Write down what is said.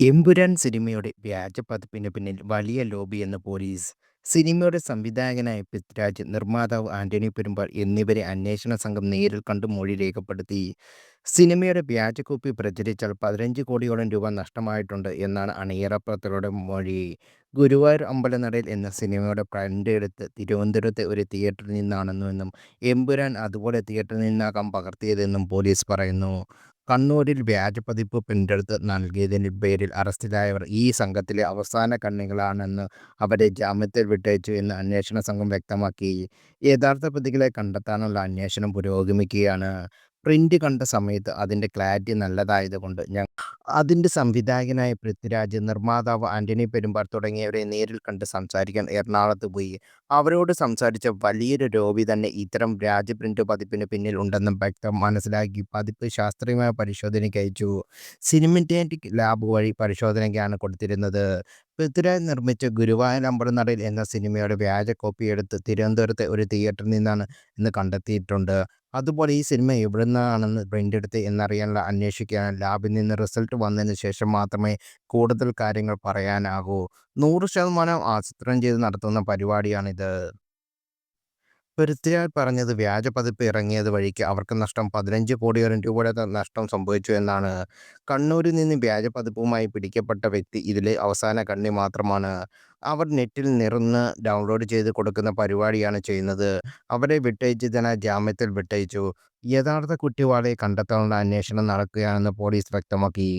എമ്പുരാൻ സിനിമയുടെ വ്യാജ പതിപ്പിന് പിന്നിൽ വലിയ ലോബി എന്ന പോലീസ്. സിനിമയുടെ സംവിധായകനായ പൃഥ്വിരാജ്, നിർമ്മാതാവ് ആന്റണി പെരുമ്പാൾ എന്നിവരെ അന്വേഷണ സംഘം നേരിൽ കണ്ട് മൊഴി രേഖപ്പെടുത്തി. സിനിമയുടെ വ്യാജ കോപ്പി പ്രചരിച്ചാൽ പതിനഞ്ച് കോടിയോളം രൂപ നഷ്ടമായിട്ടുണ്ട് എന്നാണ് അണിയറ പ്രവർത്തകരുടെ മൊഴി. ഗുരുവായൂർ അമ്പലനടയിൽ എന്ന സിനിമയുടെ പ്രിന്റ് എടുത്ത് തിരുവനന്തപുരത്തെ ഒരു തിയേറ്ററിൽ നിന്നാണെന്നും എമ്പുരാൻ അതുപോലെ തിയേറ്ററിൽ നിന്നാകാം പകർത്തിയതെന്നും പോലീസ് പറയുന്നു. കണ്ണൂരിൽ വ്യാജപ്പതിപ്പ് പ്രിന്റെടുത്ത് നൽകിയതിന് പേരിൽ അറസ്റ്റിലായവർ ഈ സംഘത്തിലെ അവസാന കണ്ണികളാണെന്ന് അവരെ ജാമ്യത്തിൽ വിട്ടയച്ചു എന്ന് അന്വേഷണ സംഘം വ്യക്തമാക്കി. യഥാർത്ഥ പ്രതികളെ കണ്ടെത്താനുള്ള അന്വേഷണം പുരോഗമിക്കുകയാണ്. പ്രിന്റ് കണ്ട സമയത്ത് അതിന്റെ ക്ലാരിറ്റി നല്ലതായതുകൊണ്ട് ഞാൻ അതിന്റെ സംവിധായകനായ പൃഥ്വിരാജ്, നിർമ്മാതാവ് ആന്റണി പെരുമ്പാർ തുടങ്ങിയവരെ നേരിൽ കണ്ട് സംസാരിക്കാൻ എറണാകുളത്ത് പോയി. അവരോട് സംസാരിച്ച വലിയൊരു രോഗി തന്നെ ഇത്തരം രാജ്യ പ്രിന്റ് പതിപ്പിന് പിന്നിൽ ഉണ്ടെന്നും വ്യക്തം മനസ്സിലാക്കി പതിപ്പ് ശാസ്ത്രീയമായ പരിശോധനയ്ക്ക് അയച്ചു. സിനിമറ്റാറ്റിക് ലാബ് വഴി പരിശോധനയ്ക്കാണ് കൊടുത്തിരുന്നത്. പൃഥ്വിരാജ് നിർമ്മിച്ച ഗുരുവായൂർ അമ്പലനടയിൽ എന്ന സിനിമയുടെ വ്യാജ കോപ്പി എടുത്ത് തിരുവനന്തപുരത്തെ ഒരു തിയേറ്ററിൽ നിന്നാണ് ഇന്ന് കണ്ടെത്തിയിട്ടുണ്ട്. അതുപോലെ ഈ സിനിമ എവിടുന്നാണെന്ന് പ്രിന്റെടുത്തത് എന്നറിയാനുള്ള അന്വേഷിക്കാൻ ലാബിൽ നിന്ന് റിസൾട്ട് വന്നതിന് ശേഷം മാത്രമേ കൂടുതൽ കാര്യങ്ങൾ പറയാനാകൂ. നൂറ് ശതമാനം ആസൂത്രണം ചെയ്ത് നടത്തുന്ന പരിപാടിയാണിത്. പൃഥ്വിരാജ് പറഞ്ഞത് വ്യാജ പതിപ്പ് ഇറങ്ങിയത് വഴിക്ക് അവർക്ക് നഷ്ടം പതിനഞ്ച് കോടിയോളം രൂപയുടെ നഷ്ടം സംഭവിച്ചു എന്നാണ്. കണ്ണൂരിൽ നിന്ന് വ്യാജ പതിപ്പുമായി പിടിക്കപ്പെട്ട വ്യക്തി ഇതിലെ അവസാന കണ്ണി മാത്രമാണ്. അവർ നെറ്റിൽ നിറന്ന് ഡൗൺലോഡ് ചെയ്ത് കൊടുക്കുന്ന പരിപാടിയാണ് ചെയ്യുന്നത്. അവരെ വിട്ടയച്ച് തന്നെ ജാമ്യത്തിൽ വിട്ടയച്ചു. യഥാർത്ഥ കുറ്റവാളിയെ കണ്ടെത്താനുള്ള അന്വേഷണം നടക്കുകയാണെന്ന് പോലീസ് വ്യക്തമാക്കി.